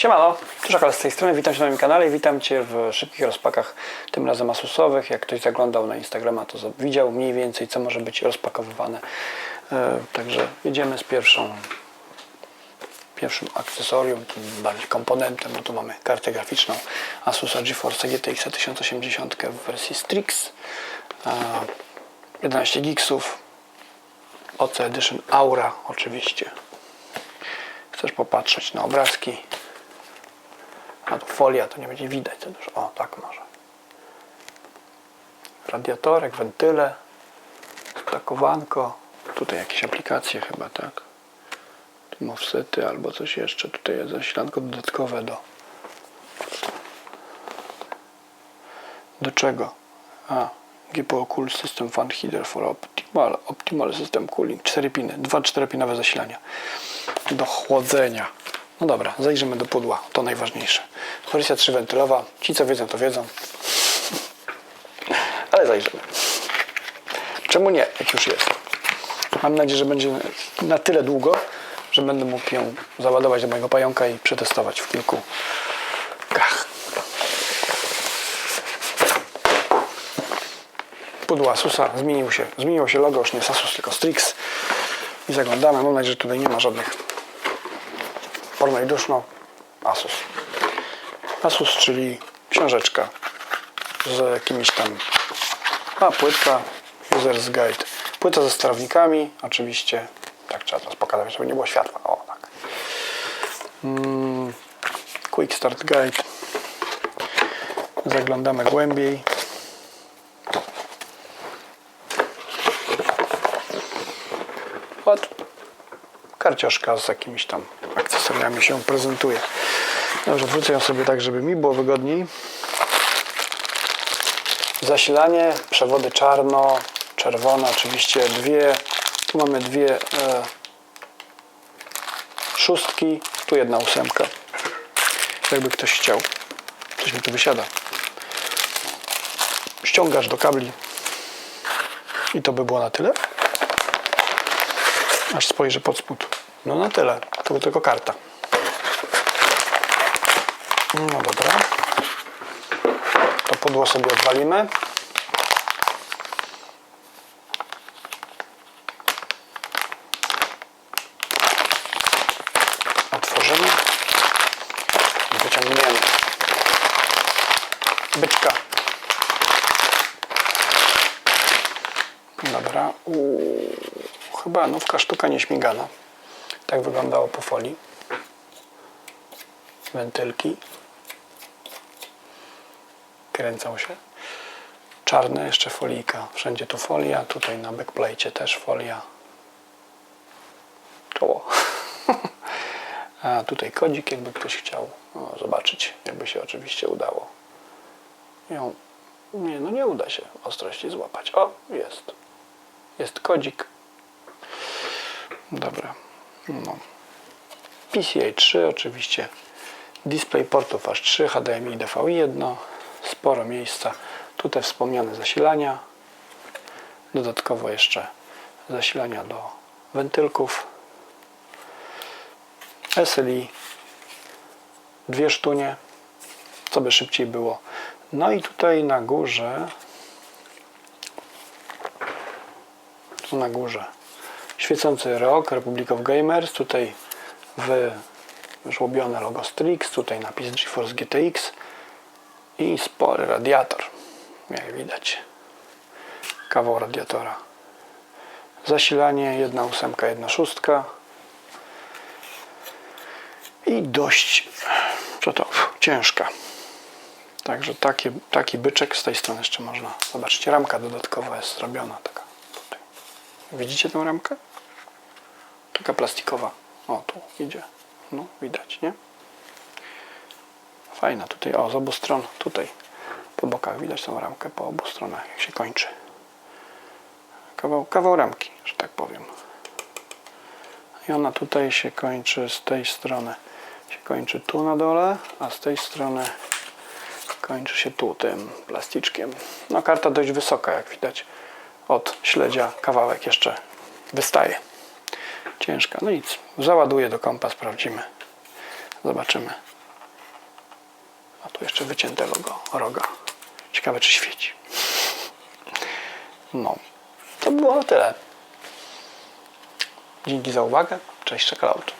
Siemano, Tuszakal z tej strony, witam Cię na moim kanale i witam Cię w szybkich rozpakach, tym razem Asusowych. Jak ktoś zaglądał na Instagrama, to widział mniej więcej, co może być rozpakowywane. E, także jedziemy z pierwszą, pierwszym akcesorium, tym bardziej komponentem, bo tu mamy kartę graficzną Asusa GeForce GTX 1080 w wersji Strix. E, 11 gigsów, OC Edition Aura oczywiście. Chcesz popatrzeć na obrazki, folia, to nie będzie widać. O, tak może. Radiatorek, wentyle, stakowanko. Tutaj jakieś aplikacje chyba, tak? Tu offsety albo coś jeszcze. Tutaj jest zasilanko dodatkowe do... Do czego? A, GPO Cool System Fan Heater for Optimal, optimal System Cooling. 4 piny, 2 4-pinowe zasilania do chłodzenia. No dobra, zajrzymy do pudła, to najważniejsze. Wersja 3 wentylowa, ci co wiedzą to wiedzą. Ale zajrzymy. Czemu nie, jak już jest? Mam nadzieję, że będzie na tyle długo, że będę mógł ją załadować do mojego pająka i przetestować w kilku kach. Pudło Asusa zmienił się, zmieniło się logo, już nie Asus, tylko Strix. I zaglądamy, mam nadzieję, że tutaj nie ma żadnych porno i duszno. Asus. Asus, czyli książeczka z jakimiś tam a płytka User's Guide. Płyta ze sterownikami, oczywiście. Tak trzeba teraz pokazać, żeby nie było światła. O, tak. Mm, Quick Start Guide. Zaglądamy głębiej. Od karcioszka z jakimiś tam akcesoriami się prezentuje. Dobrze, wrócę ją sobie tak, żeby mi było wygodniej. Zasilanie, przewody czarno, czerwone, oczywiście dwie. Tu mamy dwie e, szóstki, tu jedna ósemka. Jakby ktoś chciał. Coś mi tu wysiada. Ściągasz do kabli. I to by było na tyle. Aż spojrzę pod spód. No na tyle. To by tylko karta. No dobra. To pudło sobie odwalimy. Otworzymy. Wyciągniemy. Byczka. Dobra. Uuu, chyba nówka sztuka nieśmigana. Tak wyglądało po folii. Wentylki. Kręcą się. Czarne jeszcze folika. Wszędzie tu folia. Tutaj na backplate też folia. Czoło. A tutaj kodzik, jakby ktoś chciał o, zobaczyć, jakby się oczywiście udało. Ją, nie, no nie uda się ostrości złapać. O, jest. Jest kodzik. Dobra. No. PCI 3 oczywiście. Display portów aż 3, HDMI DVI 1. Sporo miejsca. Tutaj wspomniane zasilania. Dodatkowo jeszcze zasilania do wentylków. SLI. Dwie sztunie. Co by szybciej było. No i tutaj na górze tu na górze świecący rok Republic of Gamers tutaj wyżłobione logo Strix tutaj napis GeForce GTX i spory radiator jak widać kawał radiatora zasilanie jedna ósemka, jedna szóstka i dość co to, ciężka Także taki, taki byczek z tej strony jeszcze można. Zobaczcie, ramka dodatkowa jest zrobiona taka. Widzicie tę ramkę? Taka plastikowa. O, tu idzie. No, widać, nie? Fajna tutaj, o, z obu stron, tutaj po bokach widać tą ramkę po obu stronach, jak się kończy. Kawał, kawał ramki, że tak powiem. I ona tutaj się kończy z tej strony. Się kończy tu na dole, a z tej strony kończy się tu tym plasticzkiem. No karta dość wysoka, jak widać. Od śledzia kawałek jeszcze wystaje. Ciężka. No nic. Załaduję do kompa, sprawdzimy. Zobaczymy. A tu jeszcze wycięte logo roga. Ciekawe, czy świeci. No, to było na tyle. Dzięki za uwagę. Cześć, czekolad.